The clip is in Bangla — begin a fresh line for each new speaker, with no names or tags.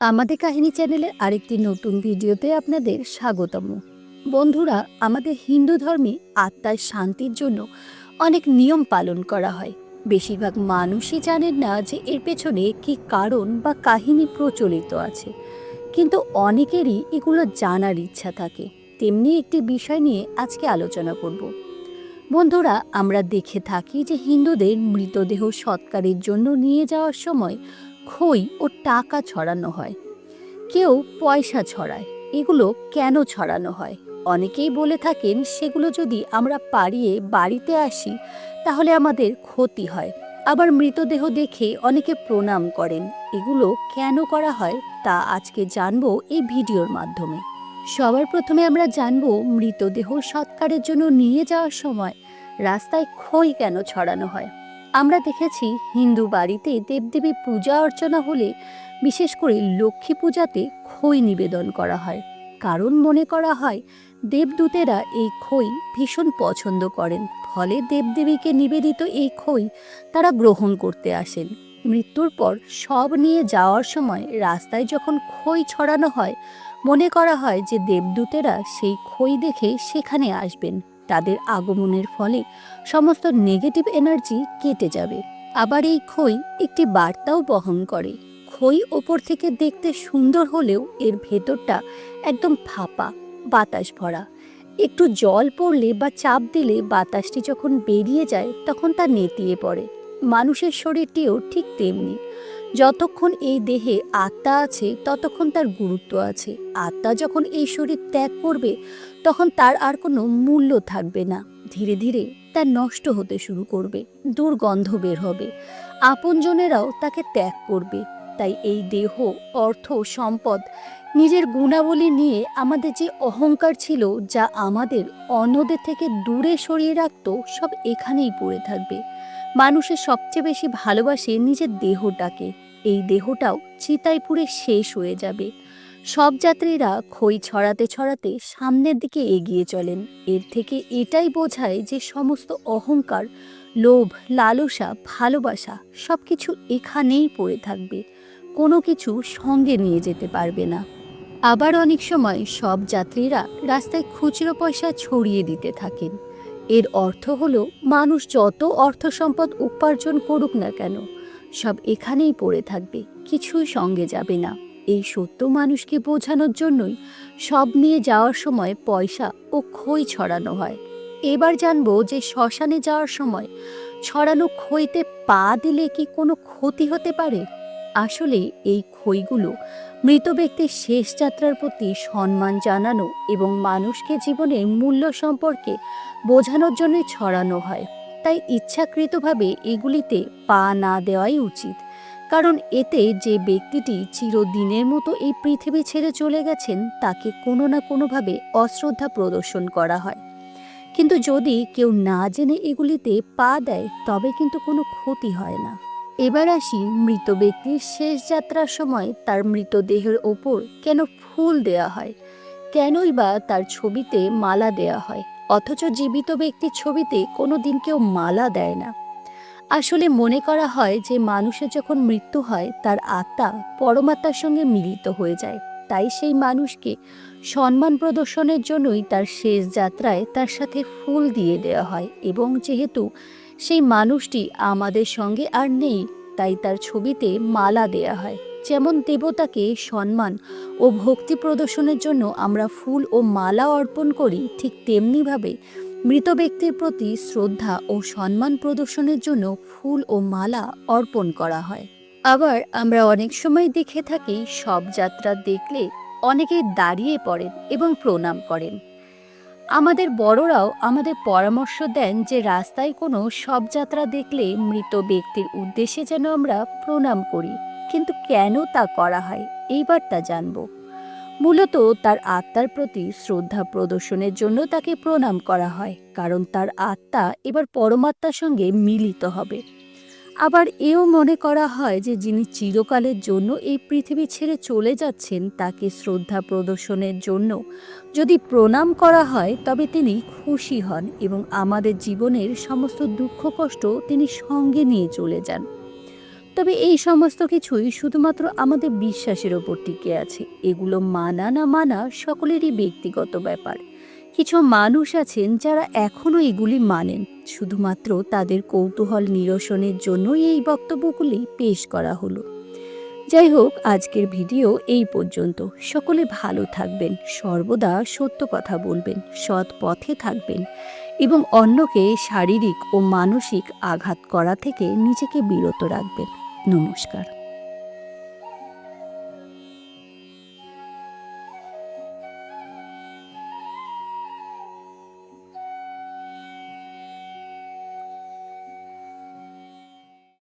আমাদের কাহিনী চ্যানেলের আরেকটি নতুন ভিডিওতে আপনাদের স্বাগতম। বন্ধুরা, আমাদের হিন্দু ধর্মে আত্মার শান্তির জন্য অনেক নিয়ম পালন করা হয়। বেশিরভাগ মানুষই জানেন না যে এর পেছনে কী কারণ বা কাহিনী প্রচলিত আছে। কিন্তু অনেকেরই এগুলো জানার ইচ্ছা থাকে। তেমনি একটি বিষয় নিয়ে আজকে আলোচনা করব। বন্ধুরা, আমরা দেখে থাকি যে হিন্দুদের মৃতদেহ সৎকারের জন্য নিয়ে যাওয়ার সময় খই ও টাকা ছড়ানো হয়। কেউ পয়সা ছড়ায়, এগুলো কেন ছড়ানো হয়? অনেকেই বলে থাকেন, সেগুলো যদি আমরা পাড়িয়ে বাড়িতে আসি, তাহলে আমাদের ক্ষতি হয়। আবার মৃতদেহ দেখে অনেকে প্রণাম করেন, এগুলো কেন করা হয় তা আজকে জানব এই ভিডিওর মাধ্যমে। সবার প্রথমে আমরা জানব মৃতদেহ সৎকারের জন্য নিয়ে যাওয়ার সময় রাস্তায় খই কেন ছড়ানো হয়। আমরা দেখেছি হিন্দু বাড়িতে দেবদেবী পূজা অর্চনা হলে বিশেষ করে লক্ষ্মী পূজাতে খই নিবেদন করা হয়। কারণ মনে করা হয়, দেবদূতেরা এই খই ভীষণ পছন্দ করেন। ফলে দেবদেবীকে নিবেদিত এই খই তারা গ্রহণ করতে আসেন। মৃত্যুর পর সব নিয়ে যাওয়ার সময় রাস্তায় যখন খই ছড়ানো হয়, মনে করা হয় যে দেবদূতেরা সেই খই দেখে সেখানে আসবেন। তাদের আগমনের ফলে সমস্ত নেগেটিভ এনার্জি কেটে যাবে। আবার এই খই একটি বার্তাও বহন করে। খই ওপর থেকে দেখতে সুন্দর হলেও এর ভেতরটা একদম ফাঁপা, বাতাস ভরা। একটু জল পড়লে বা চাপ দিলে বাতাসটি যখন বেরিয়ে যায়, তখন তা নেতিয়ে পড়ে। মানুষের শরীরটিও ঠিক তেমনি। যতক্ষণ এই দেহে আত্মা আছে, ততক্ষণ তার গুরুত্ব আছে। আত্মা যখন এই শরীর ত্যাগ করবে তখন তার আর কোনো মূল্য থাকবে না। ধীরে ধীরে তা নষ্ট হতে শুরু করবে, দুর্গন্ধ বের হবে। আপনজনেরাও তাকে ত্যাগ করবে। তাই এই দেহ, অর্থ, সম্পদ নিজের গুণাবলী নিয়ে আমাদের যে অহংকার ছিল, যা আমাদের অন্যদের থেকে দূরে সরিয়ে রাখত, সব এখানেই পড়ে থাকবে। মানুষের সবচেয়ে বেশি ভালোবাসে নিজের দেহটাকে। এই দেহটাও চিতায় শেষ হয়ে যাবে। সব যাত্রীরা খই ছড়াতে ছড়াতে সামনের দিকে এগিয়ে চলেন। এর থেকে এটাই বোঝায় যে সমস্ত অহংকার, লোভ, লালসা, ভালোবাসা সব কিছু এখানেই পড়ে থাকবে। কোনো কিছু সঙ্গে নিয়ে যেতে পারবে না। আবার অনেক সময় সব যাত্রীরা রাস্তায় খুচরো পয়সা ছড়িয়ে দিতে থাকেন। এর অর্থ হলো মানুষ যত অর্থ সম্পদ উপার্জন করুক না কেন, সব এখানেই পড়ে থাকবে, কিছুই সঙ্গে যাবে না। এই সত্য মানুষকে বোঝানোর জন্যই সব নিয়ে যাওয়ার সময় পয়সা ও খই ছড়ানো হয়। এবার জানব যে শ্মশানে যাওয়ার সময় ছড়ানো খইতে পা দিলে কি কোনো ক্ষতি হতে পারে? আসলে এই খইগুলো মৃত ব্যক্তির শেষ যাত্রার প্রতি সম্মান জানানো এবং মানুষকে জীবনের মূল্য সম্পর্কে বোঝানোর জন্য ছড়ানো হয়। তাই ইচ্ছাকৃতভাবে এগুলিতে পা না দেওয়াই উচিত। কারণ এতে যে ব্যক্তিটি চিরদিনের মতো এই পৃথিবী ছেড়ে চলে গেছেন, তাকে কোনো না কোনোভাবে অশ্রদ্ধা প্রদর্শন করা হয়। কিন্তু যদি কেউ না জেনে এগুলিতে পা দেয়, তবে কিন্তু কোনো ক্ষতি হয় না। এবার আসি মৃত ব্যক্তির শেষ যাত্রার সময় তার মৃতদেহের ওপর কেন ফুল দেয়া হয়? কেনই বা তার ছবিতে মালা দেয়া হয়? অথচ জীবিত ব্যক্তির ছবিতে কোনো দিন কেউ মালা দেয় না। আসলে মনে করা হয় যে মানুষের যখন মৃত্যু হয়, তার আত্মা পরমাত্মার সঙ্গে মিলিত হয়ে যায়। তাই সেই মানুষকে সম্মান প্রদর্শনের জন্যই তার শেষ যাত্রায় তার সাথে ফুল দিয়ে দেওয়া হয় এবং যেহেতু সেই মানুষটি আমাদের সঙ্গে আর নেই, তাই তার ছবিতে মালা দেয়া হয়। যেমন দেবতাকে সম্মান ও ভক্তি প্রদর্শনের জন্য আমরা ফুল ও মালা অর্পণ করি, ঠিক তেমনিভাবে মৃত ব্যক্তির প্রতি শ্রদ্ধা ও সম্মান প্রদর্শনের জন্য ফুল ও মালা অর্পণ করা হয়। আবার আমরা অনেক সময় দেখে থাকি, সব যাত্রা দেখলে অনেকেই দাঁড়িয়ে পড়েন এবং প্রণাম করেন। আমাদের বড়রাও আমাদের পরামর্শ দেন যে রাস্তায় কোনো শবযাত্রা দেখলে মৃত ব্যক্তির উদ্দেশ্যে যেন আমরা প্রণাম করি। কিন্তু কেন তা করা হয়? এইবার তা জানব। মূলত তার আত্মার প্রতি শ্রদ্ধা প্রদর্শনের জন্য তাকে প্রণাম করা হয়, কারণ তার আত্মা এবার পরমাত্মার সঙ্গে মিলিত হবে। আবার এও মনে করা হয় যে যিনি চিরকালের জন্য এই পৃথিবী ছেড়ে চলে যাচ্ছেন, তাকে শ্রদ্ধা প্রদর্শনের জন্য যদি প্রণাম করা হয়, তবে তিনি খুশি হন এবং আমাদের জীবনের সমস্ত দুঃখ কষ্ট তিনি সঙ্গে নিয়ে চলে যান। তবে এই সমস্ত কিছুই শুধুমাত্র আমাদের বিশ্বাসের ওপর টিকে আছে। এগুলো মানা না মানা সকলেরই ব্যক্তিগত ব্যাপার। কিছু মানুষ আছেন যারা এখনও এগুলি মানেন। শুধুমাত্র তাদের কৌতূহল নিরসনের জন্যই এই বক্তব্যগুলি পেশ করা হলো। যাই হোক, আজকের ভিডিও এই পর্যন্ত। সকলে ভালো থাকবেন, সর্বদা সত্য কথা বলবেন, সৎ পথে থাকবেন এবং অন্যকে শারীরিক ও মানসিক আঘাত করা থেকে নিজেকে বিরত রাখবেন। নমস্কার।